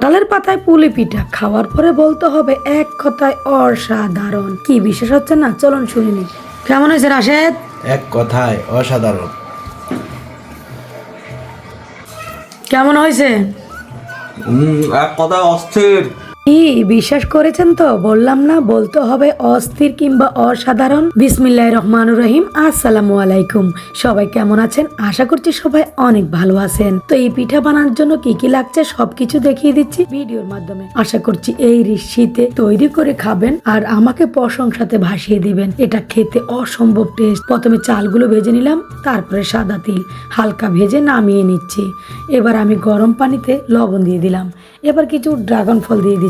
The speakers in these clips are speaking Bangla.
তালের পাতায় পুলি পিঠা খাওয়ার পরে বলতে হবে এক কথায় অসাধারণ। কি বিশেষ হচ্ছে না? চলুন শুনিনি কেমন হয়েছে রাশেদ? এক কথায় অসাধারণ। কেমন হয়েছে? এক কথায় অস্থির। কি বিশ্বাস করেছেন তো? বললাম না, বলতে হবে অস্থির কিংবা অসাধারণ। বিসমিল্লাহ রহমানুর রহিম, আসসালামু আলাইকুম। সবাই কেমন আছেন? আশা করছি সবাই অনেক ভালো আছেন। তো এই পিঠা বানানোর জন্য কি কি লাগছে সবকিছু দেখিয়ে দিচ্ছি ভিডিওর মাধ্যমে। আশা করছি এই শীতে তৈরি করে খাবেন আর আমাকে প্রশংসাতে ভাসিয়ে দিবেন। এটা খেতে অসম্ভব টেস্ট। প্রথমে চালগুলো ভেজে নিলাম, তারপরে সাদা তিল। হালকা ভেজে নামিয়ে নিচ্ছি। এবার আমি গরম পানিতে লবণ দিয়ে দিলাম। এবার কিছু ড্রাগন ফল দিয়ে দিচ্ছি।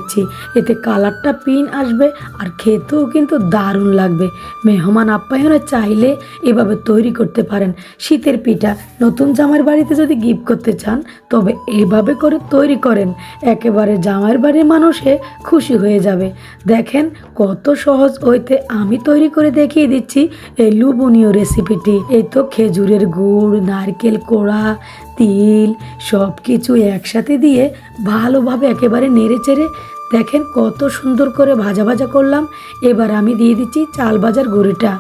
এতে কালারটা পিন আসবে আর খেতেও কিন্তু দারুণ লাগবে। মেহমান আপ্যায়নে চাইলে এভাবে তৈরি করতে পারেন। শীতের পিঠা, নতুন জামাইয়ের বাড়িতে যদি গিফট করতে চান, তবে এভাবে করে তৈরি করেন। একেবারে জামাইয়ের বাড়ির মানুষে খুশি হয়ে যাবে। দেখেন কত সহজ হইতে আমি তৈরি করে দেখিয়ে দিচ্ছি এই লুবনীয় রেসিপিটি এই তো খেজুরের গুড়, নারকেল কোড়া, তিল সব কিছু একসাথে দিয়ে ভালোভাবে একেবারে নেড়ে চেড়ে দেখেন কত সুন্দর করে ভাজা ভাজা করলাম। এবার আমি দিয়ে দিচ্ছি চাল ভাজার গুঁড়িটা।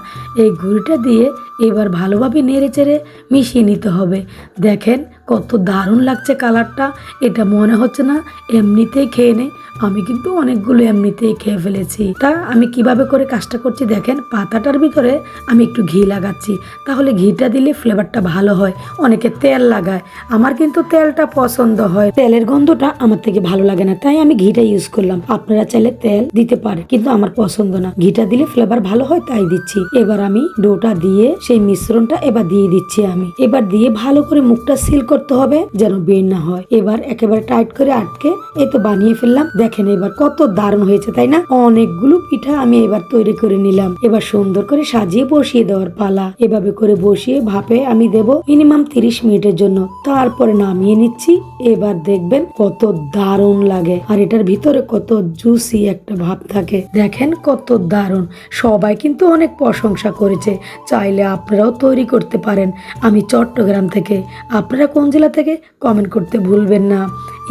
এই গুঁড়িটা দিয়ে এবার ভালোভাবে নেড়ে চেড়ে মিশিয়ে নিতে হবে। দেখেন কত দারুণ লাগছে কালারটা। এটা মনে হচ্ছে না এমনিতেই খেয়ে নে। আমি কিন্তু অনেকগুলো এমনিতেই খেয়ে ফেলেছি। তা আমি কীভাবে করে কাজটা করছি দেখেন, পাতাটার ভিতরে আমি একটু ঘি লাগাচ্ছি। তাহলে ঘিটা দিলে ফ্লেভারটা ভালো হয়, অনেকে তেল লাগায়। আমার কিন্তু তেলটা পছন্দ হয়। তেলের গন্ধটা আমার থেকে ভালো লাগে না, তাই আমি ঘিটা ইউজ করলাম। আপনারা চাইলে তেল দিতে পারে কিন্তু আমার পছন্দ না। ঘিটা দিলে ফ্লেভার ভালো হয়, তাই দিচ্ছি। এবার আমি ডোটা দিয়ে সেই মিশ্রণটা এবার দিয়ে দিচ্ছি আমি। এবার দিয়ে ভালো করে মুখটা সিল করতে হবে, যেন বের না হয়। এবার একেবারে টাইট করে আটকে এই তো বানিয়ে ফেললাম। দেখেন এবার কত দারুণ হয়েছে, তাই না? অনেকগুলো পিঠা আমি এবার তৈরি করে নিলাম। এবার সুন্দর করে সাজিয়ে বসিয়ে দেওয়ার পালা। এভাবে করে বসিয়ে ভাপে আমি দেব মিনিমাম তিরিশ মিনিটের জন্য। তারপরে নামিয়ে নিচ্ছি। এবার দেখবেন কত দারুণ লাগে। আর এটার ভিতরে কত জুসি একটা ভাব থাকে। দেখেন কত দারুণ। সবাই কিন্তু অনেক প্রশংসা করেছে। চাইলে আপনারাও তৈরি করতে পারেন। আমি চট্টগ্রাম থেকে। আপনারা কোন জেলা থেকে? কমেন্ট করতে ভুলবেন না।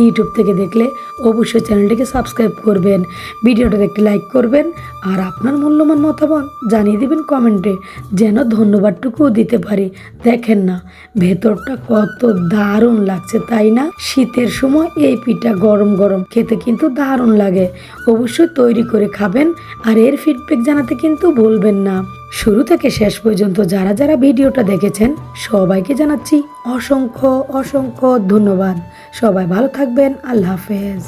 ইউটিউব থেকে দেখলে অবশ্যই চ্যানেলটিকে সাবস্ক্রাইব করবেন ভিডিওটা দেখতে লাইক করবেন, আর আপনার মূল্যবান মতামত জানিয়ে দেবেন কমেন্টে যেন ধন্যবাদটুকুও দিতে পারি। দেখেন না, ভেতরটা কত দারুণ লাগছে, তাই না? শীতের সময় এই পিঠা গরম গরম খেতে কিন্তু দারুণ লাগে। অবশ্যই তৈরি করে খাবেন, আর এর ফিডব্যাক জানাতে কিন্তু ভুলবেন না। শুরু থেকে শেষ পর্যন্ত যারা যারা ভিডিওটা দেখেছেন, সবাইকে জানাচ্ছি অসংখ্য অসংখ্য ধন্যবাদ। সবাই ভালো থাকবেন। আল্লাহ হাফেজ।